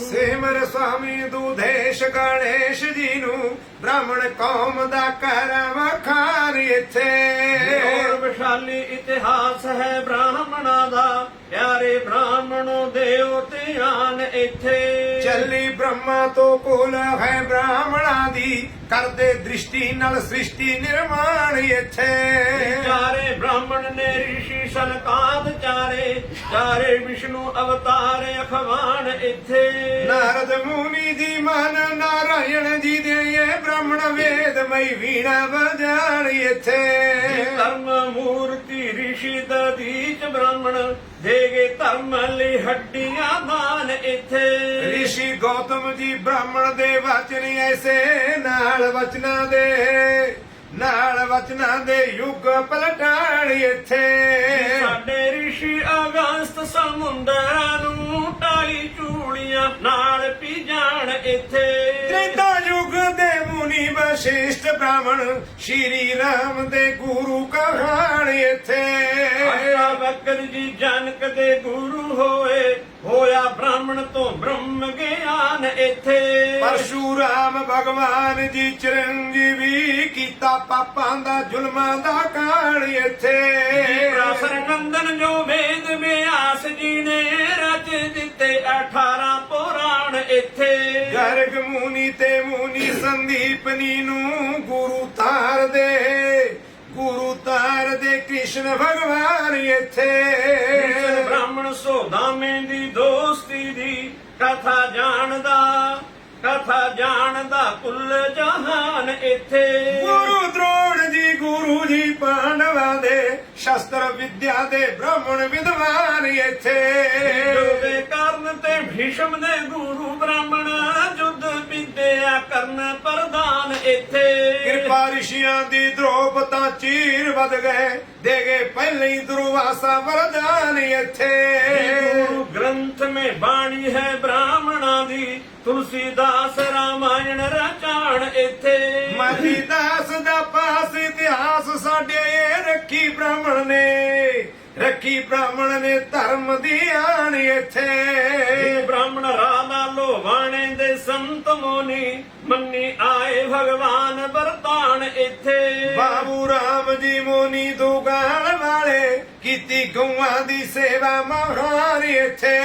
ਸਿਮਰ ਸੁਆਮੀ ਦੁਧੇਸ਼ ਗਣੇਸ਼ ਜੀ ਨੂੰ ਬ੍ਰਾਹਮਣ ਕੌਮ ਦਾ ਕਰਮ ਖਾਨ ਇੱਥੇ। ਹੋਰ ਵਿਸ਼ਾਲੀ ਇਤਿਹਾਸ ਹੈ ਬ੍ਰਾਹਮਣਾਂ ਦਾ ਪਿਆਰੇ ਬ੍ਰਾਹਮਣੋ ਦੇਵ ਧਿਆਨ ਇੱਥੇ। ਚੱਲੀ ਬ੍ਰਹਮਾ ਤੋਂ ਕੁਲ ਹੈ ਬ੍ਰਾਹਮਣਾਂ ਦੀ ਕਰਦੇ ਦ੍ਰਿਸ਼ਟੀ ਨਾਲ ਸ੍ਰਿਸ਼ਟੀ ਨਿਰਮਾਣ ਇੱਥੇ। ਚਾਰੇ ਨੇ ਰਿਸ਼ੀ ਸਨਕਾਦ ਚਾਰੇ ਚਾਰੇ ਵਿਸ਼ਨੂੰ ਅਵਤਾਰ ਅਖਵਾਨ ਇੱਥੇ। ਨਾਰਦ ਮੂਨੀ ਜੀ ਮਨ ਨਾਰਾਇਣ ਜੀ ਦੇ ਇਹ ਬ੍ਰਾਹਮਣ ਵੇਦਮਈ ਵੀਣਾ ਵਜਾਣ ਇੱਥੇ। ਧਰਮ ਮੂਰਤੀ ਰਿਸ਼ੀ ਦਦੀਚ ਬ੍ਰਾਹਮਣ ਦੇਗੇ ਧਰਮ ਲਈ ਹੱਡੀਆਂ ਦਾਨ ਇੱਥੇ। ਰਿਸ਼ੀ ਗੌਤਮ ਜੀ ਬ੍ਰਾਹਮਣ ਦੇ ਵਚਨ ਐਸੇ ਨਾਲ ਵਚਨਾਂ ਦੇ। ਨਾਲ ਵਚਨਾਂ ਦੇ ਯੁੱਗ ਪਲਟਾਣ ਇੱਥੇ। ਸਾਡੇ ਰਿਸ਼ੀ ਅਗਸਤ ਸਮੁੰਦਰਾਂ ਨੂੰ ਢਾਈ ਚੂੜੀਆਂ ਨਾਲ ਪੀ ਜਾਣ ਇੱਥੇ। ਤ੍ਰੇਤਾ ਯੁੱਗ ਦੇ ਮੁਨੀ ਵਸ਼ਿਸ਼ਟ ਬ੍ਰਾਹਮਣ ਸ਼੍ਰੀ ਰਾਮ ਦੇ ਗੁਰੂ ਕਹਾਣ ਇੱਥੇ। ਆਇਆ ਬਕਰ ਜੀ ਜਨਕ ਦੇ ਗੁਰੂ ਹੋਏ। ਹੋਇਆ ਬ੍ਰਾਹਮਣ ਤੋਂ ਬ੍ਰਹਮ ਗਿਆਨ ਇੱਥੇ। ਪਰਸ਼ੂਰਾਮ ਭਗਵਾਨ ਜੀ ਚਰੰਜੀਵੀ ਕੀਤਾ ਪਾਪਾਂ ਦਾ ਜ਼ੁਲਮਾਂ ਦਾ ਕਾਣ ਇੱਥੇ। ਪ੍ਰਸਰ ਨੰਦਨ ਜੋ ਵੇਦ ਵਿਆਸ ਜੀ ਨੇ ਰਚ ਦਿੱਤੇ 18 ਪੁਰਾਣ ਇੱਥੇ। ਗਰਗ ਮੁਨੀ ਤੇ ਮੁਨੀ ਸੰਦੀਪਨੀ ਨੂੰ ਗੁਰੂ ਤਾਰ ਦੇ ਗੁਰੂ ਤਾਰ ਦੇ ਕ੍ਰਿਸ਼ਨ ਭਗਵਾਨ ਇੱਥੇ। ਕਥਾ ਜਾਣਦਾ ਕਥਾ ਜਾਣਦਾ ਕੁੱਲ ਜਹਾਨ ਇੱਥੇ। ਗੁਰੂ ਦ੍ਰੋਣ ਜੀ ਗੁਰੂ ਜੀ ਪਾਂਡਵਾਂ ਦੇ ਸ਼ਸਤਰ ਵਿਦਿਆ ਦੇ ਬ੍ਰਾਹਮਣ ਵਿਦਵਾਨ ਇੱਥੇ। ਜੋਦੇ ਕਰਨ ਤੇ ਭੀਸ਼ਮ ਦੇ ਗੁਰੂ ਬ੍ਰਾਹਮਣ ਜੁੱਧ ਵਿਦਿਆ ਕਰਨ ਪ੍ਰਦਾਨ ਇੱਥੇ। ਕਿਰਪਾ ਰਿਸ਼ੀਆਂ ਦੀ ਦ੍ਰੋਪਤਾ ਚੀਰ ਵਧ ਗਏ ਦੇ ਗਏ ਪਹਿਲੇ ਹੀ ਦੁਰਵਾਸਾ ਵਰਦਾਨ ਇੱਥੇ। ਗੁਰੂ ਗ੍ਰੰਥ ਮੇ ਬਾਣੀ ਹੈ ਬ੍ਰਾਹਮਣਾਂ ਦੀ। ਤੁਲਸੀਦਾਸ ਰਾਮਾਇਣ ਰਚਾਣ ਇੱਥੇ। ਮਾਲੀ ਦਾਸ ਦਾ ਪਾਸ ਇਤਿਹਾਸ ਸਾਡੇ ਇਹ ਰੱਖੀ ਬ੍ਰਾਹਮਣ ਨੇ। ਰੱਖੀ ਬ੍ਰਾਹਮਣ ਨੇ ਧਰਮ ਦੀ ਆਣ ਇੱਥੇ। ਬ੍ਰਾਹਮਣ ਰਾਧਾ ਲੋਵਾਣੇ ਦੇ ਸੰਤ ਮੋਨੀ ਮੰਨੀ ਆਏ ਭਗਵਾਨ ਵਰਤਾਨ ਇੱਥੇ। ਬਾਬੂ ਰਾਮ ਜੀ ਮੋਨੀ ਦੁਗਾਲ ਕੀਤੀ ਗਊਆਂ ਦੀ ਸੇਵਾ ਮਹਾਰ ਇੱਥੇ।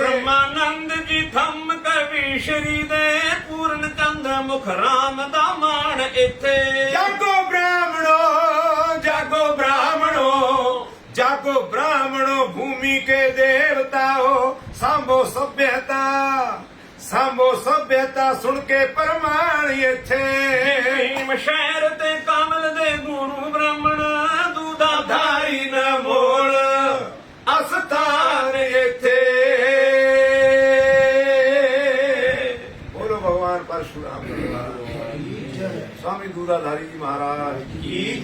ਬ੍ਰਹਮਾਨੰਦ ਜੀ ਥੰਮ ਕਵੀ ਸ਼ਰੀ ਦੇ ਪੂਰਨ ਚੰਦ ਮੁਖ ਰਾਮ ਦਾ ਮਾਣ ਇੱਥੇ। ਜਾਗੋ ਬ੍ਰਾਹਮਣੋ ਜਾਗੋ ਬ੍ਰਾਹਮਣੋ ਜਾਗੋ ਬ੍ਰਾਹਮਣੋ ਭੂਮੀ ਕੇ ਦੇਵਤਾ ਦੇਵਤਾਓ ਸਾਂਭੋ ਸਭਿਅਤਾ ਸਾਂਭੋ ਸਭਿਅਤਾ ਸੁਣ ਕੇ ਪਰਮਾਨ ਇੱਥੇ। ਮਸ਼ਹਿਰ ਬੋਲੋ ਭਗਵਾਨ ਪਰਸ਼ੁਰਾਮ ਭਗਵਾਨ ਕੀ